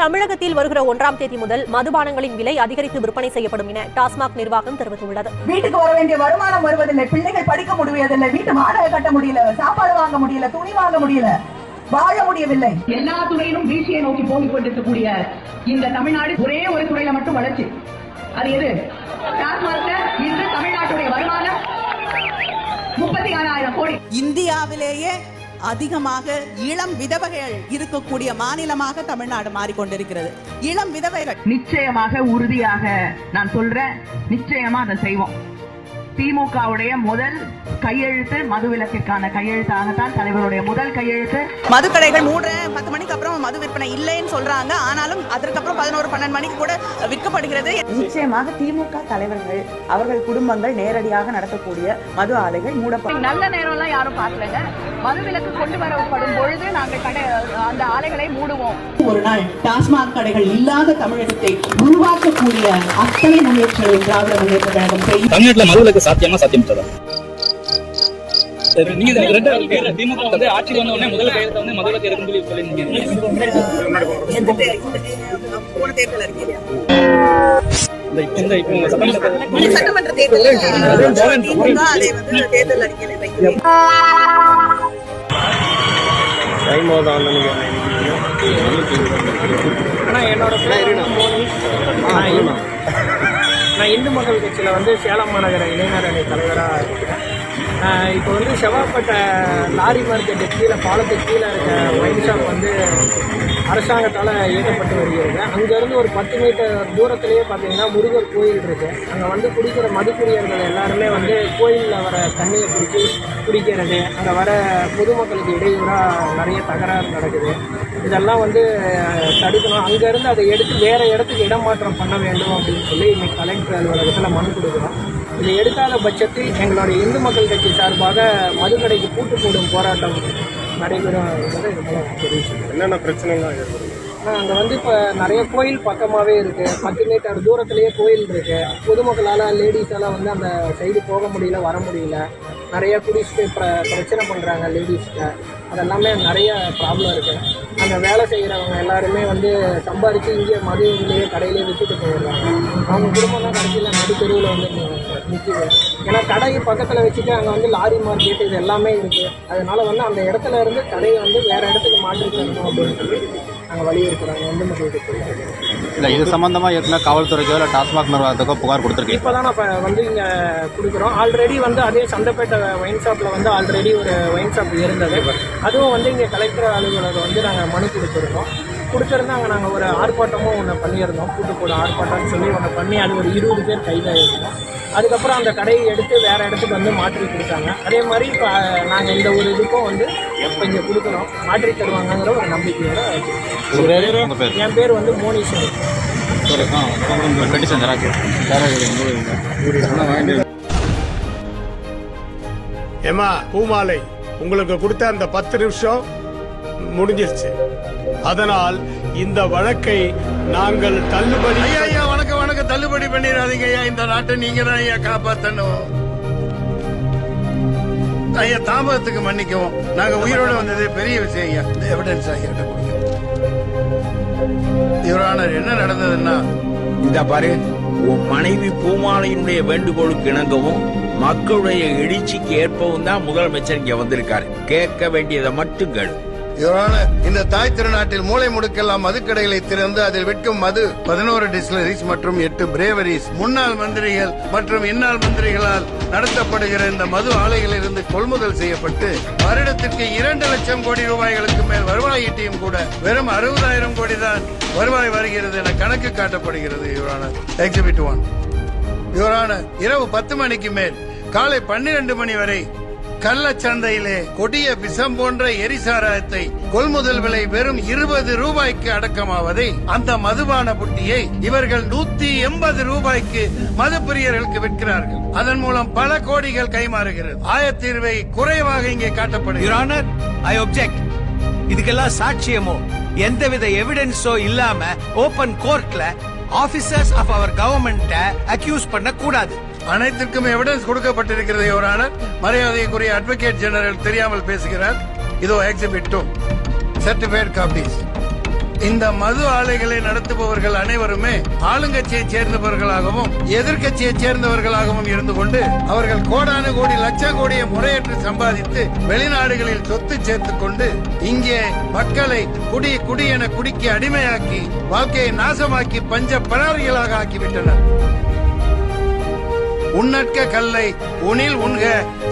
தமிழகத்தில் வருகிற ஒன்றாம் தேதி முதல் மதுபானங்களின் விலை அதிகரித்து விற்பனை செய்யப்படும் என டாஸ்மாக் நிர்வாகம் தெரிவித்துள்ளது. வீட்டுக்கு வர வேண்டிய வருமானம் வருவதில்லை. பிள்ளைகள் படிக்க முடியவில்லை. வீட்டு வாடகை கட்ட முடியல. சாப்பாடு வாங்க முடியல. துணி வாங்க முடியல. வாழ முடியவில்லை. எல்லா துறையிலும் வீழ்ச்சியை நோக்கி போகிக் கொண்டிருக்கக்கூடிய இந்த தமிழ்நாடு ஒரே ஒரு துறையில மட்டும் வளர்ச்சி. அது எது? இன்று தமிழ்நாட்டுடைய வருமானம் முப்பத்தி ஆறாயிரம் கோடி. இந்தியாவிலேயே அதிகமாக இளம் விதவைகள் இருக்கக்கூடிய மாநிலமாக தமிழ்நாடு மாறிக்கொண்டிருக்கிறது. இளம் விதவைகள். நிச்சயமாக உறுதியாக நான் சொல்றேன் நிச்சயமா அதை செய்வோம். திமுகவுடைய முதல் கையெழுத்து மதுவிலக்கிற்கான கையெழுத்தாகத்தான் தலைவருடைய முதல் கையெழுத்து. மதுக்கடைகள் மூடுற பத்து மணிக்கு அப்புறம் மது விற்பனை இல்லைன்னு சொல்றாங்க. ஆனாலும் அதற்கப்புறம் பதினோரு பன்னெண்டு மணிக்கு கூட விற்கப்படுகிறது. நிச்சயமாக திமுக தலைவர்கள் அவர்கள் குடும்பங்கள் நேரடியாக நடத்தக்கூடிய மது ஆலைகள் மூடப்படும் நல்ல நேரம்லாம் யாரும் பார்க்கலங்க. மதுவிலக்கு கொண்டு வரப்படும் பொழுது நாங்கள் கடை அந்த ஆலைகளை மூடுவோம். ஒரு நாள் டாஸ்மாக் கடைகள் இல்லாத தமிழகத்தை உருவாக்கக்கூடிய அத்தனை முயற்சிகளை திராவிட முன்னேற்ற கழகம் செய்யும். தமிழ்நாட்டுல மதுவிலக்கு சாத்தியமா பேர் திமுக வந்து உடனே முதல்ல வந்து மதுவிலக்கு இருக்குன்னு சொல்லி சொல்லியிருந்தீங்க தேர்தல் அறிக்கையில சட்டமன்ற சட்டமன்ற தேர்தல் திமுக தேர்தல் அறிக்கையில வைக்கிறது ஆனால் என்னோட பேர் நான் இந்து- மக்கள் கட்சியில் வந்து சேலம் மாநகர இளைஞர் அணி தலைவராக இருக்கேன். ஆஹ் இப்போ வந்து செவ்வாப்பேட்டை லாரி மார்க்கெட்டு கீழே பாலத்துக்கு கீழே இருக்க ஒயின் ஷாப் வந்து அரசாங்கத்தால் இயக்கப்பட்டு வருகிறது. அங்கேருந்து ஒரு பத்து மீட்டர் தூரத்துலேயே பார்த்தீங்கன்னா முருகர் கோயில் இருக்குது அங்கே வந்து குடிக்கிற மதுக்குரியர்கள் எல்லாருமே வந்து கோயிலில் வர தண்ணியை பிடிச்சி குடிக்கிறது. அங்கே வர பொதுமக்களுக்கு இடையூறாக நிறைய தகராறு நடக்குது. இதெல்லாம் வந்து தடுக்கணும். அங்கேருந்து அதை எடுத்து வேறு இடத்துக்கு இடமாற்றம் பண்ண வேண்டும் அப்படின்னு சொல்லி இன்றைக்கி கலெக்டர் அலுவலகத்தில் மனு கொடுக்குறோம். இதை எடுக்காத பட்சத்தில் எங்களுடைய இந்து மக்கள் கட்சி சார்பாக மதுக்கடைக்கு பூட்டு போடும் போராட்டம் நடைபெறும் என்பதை இது மூலம் தெரிவிச்சுக்கிறேன் என்னென்ன பிரச்சனைலாம் அங்கே வந்து இப்போ நிறைய கோயில் பக்கமாகவே இருக்குது பத்து மீட்டர் தூரத்துலேயே கோயில் இருக்குது பொதுமக்களால் லேடிஸால் வந்து அந்த சைடு போக முடியல வர முடியல. நிறைய குடிச்சிட்டு பிர பிரச்சனை பண்ணுறாங்க லேடிஸ்கிட்ட அதெல்லாமே நிறைய ப்ராப்ளம் இருக்குது அந்த வேலை செய்கிறவங்க எல்லாருமே வந்து சம்பாதிச்சு இங்கே மது இங்கேயே கடையிலே விற்றுட்டு போயிடுறாங்க. அவங்க குடும்பம்லாம் கடைசியில் நடுத்தெருவில் வந்து நிற்கிது ஏன்னா கடை பக்கத்தில் வச்சுட்டு அங்கே வந்து லாரி மார்க்கெட் இது எல்லாமே இருக்குது அதனால வந்து அந்த இடத்துல இருந்து கடையை வந்து வேறு இடத்துக்கு மாற்றி தரணும் அப்படின்னு சொல்லி நாங்கள் வலியுறுத்துறாங்க வந்து மக்களுக்கு இல்லை இது சம்பந்தமாக ஏற்கனவே காவல்துறைக்கோ இல்லை டாஸ்மாக் நிர்வாகத்துக்கோ புகார் கொடுத்துருக்கீங்க இப்போ தான் இப்போ வந்து இங்கே கொடுக்குறோம். ஆல்ரெடி வந்து அதே சந்தைப்பேட்டை ஒயின் ஷாப்பில் வந்து ஆல்ரெடி ஒரு ஒயின் ஷாப் இருந்தது. அதுவும் வந்து இங்கே கலெக்டர் அலுவலகம் வந்து நாங்கள் மனு கொடுத்துருக்கோம். கொடுத்துருந்தாங்க. நாங்கள் ஒரு ஆர்ப்பாட்டமும் ஒன்று பண்ணியிருந்தோம். கூட்டுக்கூட ஆர்ப்பாட்டம்னு சொல்லி ஒன்று பண்ணி அது ஒரு இருபது பேர் கைதாகிருந்தோம் அதுக்கப்புறம் அந்த கடையை எடுத்து வேறு இடத்துக்கு வந்து மாற்றி கொடுத்தாங்க. அதே மாதிரி இப்போ நாங்கள் இந்த ஒரு இதுக்கும் வந்து இங்கே கொடுக்குறோம். மாற்றி தருவாங்கங்கிற ஒரு நம்பிக்கையோட என் பேர் வந்து ஜெராக்ஸ் ஏமா பூமாலை உங்களுக்கு கொடுத்த அந்த பத்து நிமிஷம் முடிஞ்சிருச்சு. அதனால் இந்த வழக்கை நாங்கள் தள்ளுபடி ஐயா ஐயா வணக்கம் வணக்கம். தள்ளுபடி பண்ணிடாதீங்க ஐயா. இந்த நாட்டை நீங்க தான் ஐயா காப்பாத்தணும். ஐயா தாமதத்துக்கு மன்னிக்கவும். நாங்க உயிரோட வந்தது பெரிய விஷயம் ஐயா. இந்த எவிடன்ஸ் ஐயா கொடுங்க. யுவரானர் என்ன நடந்ததுன்னா இந்த பாரு உன் மனைவி பூமாலையினுடைய வேண்டுகோளுக்கு இணங்கவும் மக்களுடைய எழுச்சிக்கு ஏற்பவும் தான் முதலமைச்சர் இங்க வந்திருக்காரு. கேட்க வேண்டியதை மட்டும் கேளு. இந்த தாய் திருநாட்டில் மூளை முடுக்கெல்லாம் மதுக்கடைகளை திறந்து அதில் விற்கும் மது பதினோரு டிஸ்லரிஸ் மற்றும் எட்டு பிரேவரிஸ் முன்னாள் மந்திரிகள் மற்றும் இன்னாள் மந்திரிகளால் நடத்தப்படுகிற இந்த மது ஆலைகளிலிருந்து கொள்முதல் செய்யப்பட்டு வருடத்திற்கு இரண்டு லட்சம் கோடி ரூபாய்களுக்கு மேல் வருவாய் ஈட்டியும் கூட வெறும் அறுபதாயிரம் கோடி தான் வருவாய் வருகிறது என கணக்கு காட்டப்படுகிறது யுவரானர் எக்ஸிபிட் ஒன் யுவரான இரவு பத்து மணிக்கு மேல் காலை பன்னிரண்டு மணி வரை கள்ளச்சந்தையிலே கொடிய விஷம் போன்ற எரிசாராயத்தை கொள்முதல் விலை வெறும் இருபது ரூபாய்க்கு அடக்கமாவதை அந்த மதுபான புட்டியை இவர்கள் நூத்தி எண்பது ரூபாய்க்கு மது பிரியர்களுக்கு விற்கிறார்கள். அதன் மூலம் பல கோடிகள் கைமாறுகிறது. ஆயத்தீர்வை குறைவாக இங்கே காட்டப்படுகிறது. ஐ ஒப்ஜெக்ட் இதுக்கெல்லாம் சாட்சியமோ? எந்தவித எவிடன்ஸோ இல்லாம ஓபன் கோர்ட்ல officers of our government accuse பண்ண கூடாது அனைத்திற்கும் எவிடன்ஸ் கொடுக்கப்பட்டிருக்கிறது யுவரானர் மரியாதைக்குரிய அட்வொகேட் ஜெனரல் தெரியாமல் பேசுகிறார். இதோ எக்ஸிபிட் டூ சர்டிஃபைட் காப்பீஸ் இந்த மது ஆலைகளை நடத்துபவர்கள் அனைவருமே ஆளுங்கட்சியை சேர்ந்தவர்களாகவும் எதிர்கட்சியை சேர்ந்தவர்களாகவும் இருந்து கொண்டு அவர்கள் கோடானு கோடி லட்சம் கோடியை முறையற்று சம்பாதித்து வெளிநாடுகளில் சொத்து சேர்த்துக் கொண்டு இங்கே மக்களை குடி குடி என குடிக்கு அடிமையாக்கி வாழ்க்கையை நாசமாக்கி பஞ்ச பராரிகளாக ஆக்கிவிட்டனர். உன்னற்க கல்லை உனில் உண்க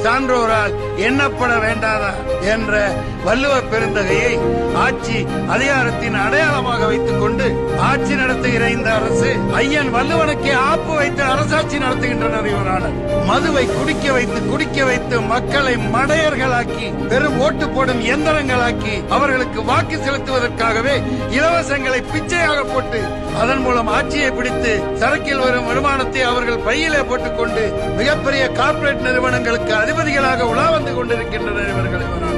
சான்றோரால் எண்ணப்பட வேண்டாதா என்ற வள்ளுவ பெருந்தகையை ஆட்சி அதிகாரத்தின் அடையாளமாக வைத்துக் கொண்டு ஆட்சி நடத்துகிற இந்த அரசு ஐயன் வள்ளுவனுக்கே ஆப்பு வைத்த அரசு நடத்துகின்றனர் இவரான. மதுவை குடிக்க வைத்து குடிக்க வைத்து மக்களை மடையர்களாக்கி பெரும் ஓட்டு போடும் எந்திரங்களாக்கி அவர்களுக்கு வாக்கு செலுத்துவதற்காகவே இலவசங்களை பிச்சையாக போட்டு அதன் மூலம் ஆட்சியை பிடித்து சரக்கில் வரும் வருமானத்தை அவர்கள் பையிலே போட்டுக்கொண்டு மிகப்பெரிய கார்ப்பரேட் நிறுவனங்களுக்கு அதிபதிகளாக உலா வந்து கொண்டிருக்கின்றனர் இவர்கள் இவரான.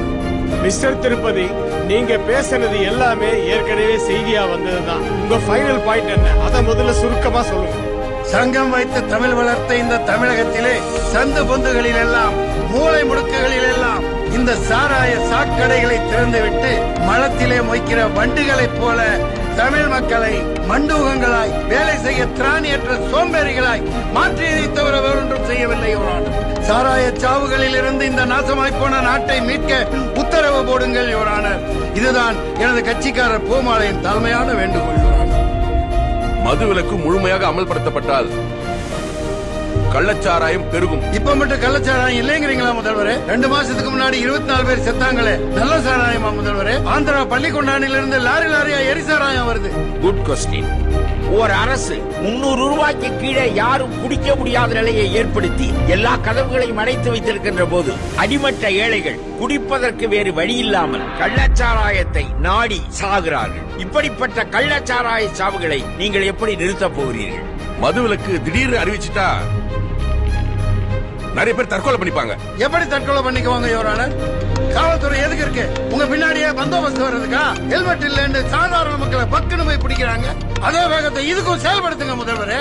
மிஸ்டர் திருப்பதி நீங்க பேசுனது எல்லாமே ஏற்கனவே செய்தியா வந்ததுதான். உங்க ஃபைனல் பாயிண்ட் என்ன? அதை முதல்ல சுருக்கமா சொல்லுங்க. சங்கம் வைத்து தமிழ் வளர்த்த இந்த தமிழகத்திலே சந்து பொந்துகளில் எல்லாம் மூளை முடுக்குகளில் எல்லாம் இந்த சாராய சாக்கடைகளை திறந்துவிட்டு மலத்திலே மொய்க்கிற வண்டுகளைப் போல தமிழ் மக்களை மண்டூகங்களாய் வேலை செய்ய திராணியற்ற சோம்பேறிகளாய் மாற்றியதை தவிர வேறொன்றும் செய்யவில்லை யுவரானர் சாராய சாவுகளில் இருந்து இந்த நாசமாய் போன நாட்டை மீட்க உத்தரவு போடுங்கள் யுவரானர் இதுதான் எனது கட்சிக்காரர் பூமாலையின் தலைமையான வேண்டுகோள். மதுவிலக்கு முழுமையாக அமல்படுத்தப்பட்டால் கள்ளச்சாராயம் பெருகும். இப்ப மட்டும் கள்ளச்சாராயம் இல்லைங்கிறீங்களா முதல்வரே? ரெண்டு மாசத்துக்கு முன்னாடி இருபத்தி நாலு பேர் செத்தாங்களே. நல்ல சாராயமா முதல்வரே? ஆந்திரா பள்ளிக்கொண்டானில இருந்து லாரி லாரியா எரி சாராயம் வருது. குட் கொஸ்டின் ஒரு அரசு முன்னூறு ரூபாய்க்கு கீழே யாரும் குடிக்க முடியாத நிலையை ஏற்படுத்தி எல்லா கதவுகளையும் அடைத்து வைத்திருக்கின்ற போது அடிமட்ட ஏழைகள் குடிப்பதற்கு வேறு வழி இல்லாமல் கள்ளச்சாராயத்தை நாடி சாகிறார்கள். இப்படிப்பட்ட கள்ளச்சாராய சாவுகளை நீங்கள் எப்படி நிறுத்தப் போகிறீர்கள்? மதுவிலக்கு திடீர்னு அறிவிச்சிட்டா நிறைய பேர் தற்கொலை பண்ணிப்பாங்க. எப்படி தற்கொலை பண்ணிக்குவாங்க யுவரானர் காவல்துறை எதுக்கு இருக்கு? உங்க பின்னாடியே பந்தோபஸ்து வர்றதுக்கா? ஹெல்மெட் இல்லன்னு சாதாரண மக்களை பக்குன்னு போய் பிடிக்கிறாங்க. அதே வேகத்தை இதுக்கும் செயல்படுத்துங்க முதல்வரே.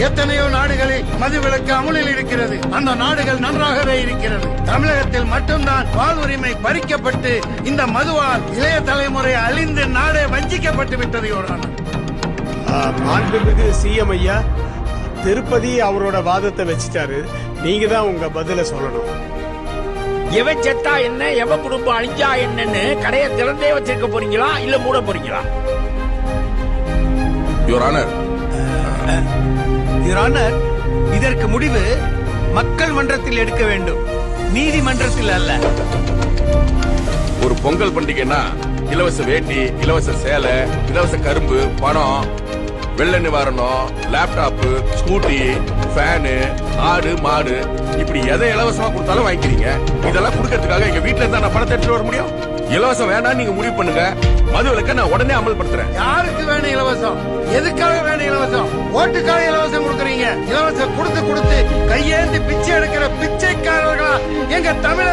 எத்தனையோ நாடுகளில் மதுவிலக்கு அமுலில் இருக்கிறது. அந்த நாடுகள் நன்றாகவே இருக்கிறது. தமிழகத்தில் மட்டும்தான் பால் உரிமை பறிக்கப்பட்டு இந்த மதுவால் இளைய தலைமுறை அழிந்து நாடே வஞ்சிக்கப்பட்டு விட்டது ஆஹ், மாண்புமிகு சிஎம் ஐயா திருப்பதி அவரோட வாதத்தை வச்சுட்டாரு. நீங்க தான் உங்க பதில சொல்லணும். எவன் செத்தா என்ன எவன் குடும்பம் அழிஞ்சா என்னன்னு கடையை திறந்தே வச்சிருக்க போறீங்களா இல்ல மூட போறீங்களா? யுவர் ஆனர் யுவர் இதற்கு முடிவு மக்கள் மன்றத்தில் எடுக்க வேண்டும். நீதிமன்றத்தில் அல்ல. ஒரு பொங்கல் பண்டிகைன்னா இலவச வேட்டி இலவச சேலை இலவச கரும்பு பணம் வெள்ள நிவாரணம் லேப்டாப் ஸ்கூட்டி ஃபேனு ஆடு மாடு. இப்படி எதை இலவசமா கொடுத்தாலும் வாங்கிக்கிறீங்க. இதெல்லாம் கொடுக்கறதுக்காக எங்க வீட்டுல இருந்தா நான் பணத்தை எடுத்துட்டு வர முடியும்? இலவசம் வேணாம் நீங்க முடிவு பண்ணுங்க. மது விளக்க நான் உடனே அமல்படுத்துறேன். யாருக்கு வேணும் இலவசம்? எதுக்காக வேணும் இலவசம்? ஓட்டுக்காக இலவசம் கொடுக்குறீங்க. இலவசம் கொடுத்து கொடுத்து கையேந்தி பிச்சை எடுக்கிற பிச்சைக்காரர்களா எங்க தமிழ்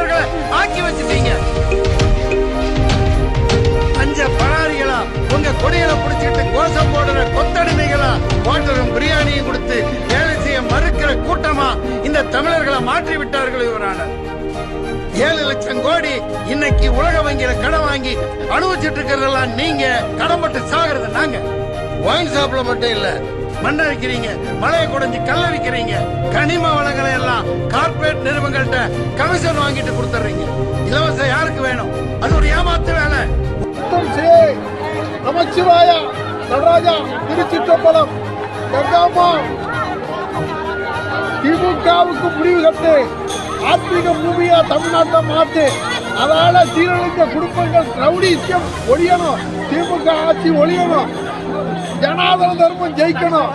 இன்னைக்கு உலக வங்கியில கடன் வாங்கி அனுபவிச்சுட்டு இருக்கிறதெல்லாம் நீங்க கடன்பட்டு சாகிறது நாங்க. ஒயின் ஷாப்ல மட்டும் இல்ல மண்ணை விற்கிறீங்க மலையை குடைஞ்சு கல்ல விற்கிறீங்க கனிம வளங்களை எல்லாம் கார்ப்பரேட் நிறுவனங்கள்ட்ட கமிஷன் வாங்கிட்டு கொடுத்துறீங்க. இலவசம் யாருக்கு வேணும்? அது ஒரு ஏமாத்து வேலை. நமச்சிவாயா நடராஜா திருச்சிற்றம்பலம் கங்காமா. திமுகவுக்கு முடிவு கட்டு ஆத்மீக பூமியா தமிழ்நாட்டை மாத்து. அதனால் சீரழிந்த குடும்பங்கள் ரவுடிசம் ஒழியணும். திமுக ஆட்சி ஒழியணும். ஜனாதன தர்மம் ஜெயிக்கணும்.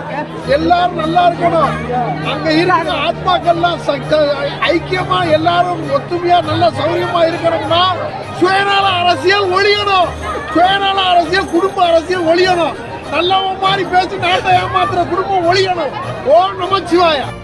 எல்லாரும் நல்லா இருக்கணும். அங்க இருக்கிற ஆத்மாக்கள்லாம் சக்த- ஐக்கியமா எல்லாரும் ஒத்துமையா நல்ல சௌரியமா இருக்கணும்னா சுயநல அரசியல் ஒழியணும். சுயநல அரசியல் குடும்ப அரசியல் ஒழியணும். நல்லவன் மாதிரி பேசி நாட்டை ஏமாத்துற குடும்பம் ஒழியணும். ஓம் சிவாயா.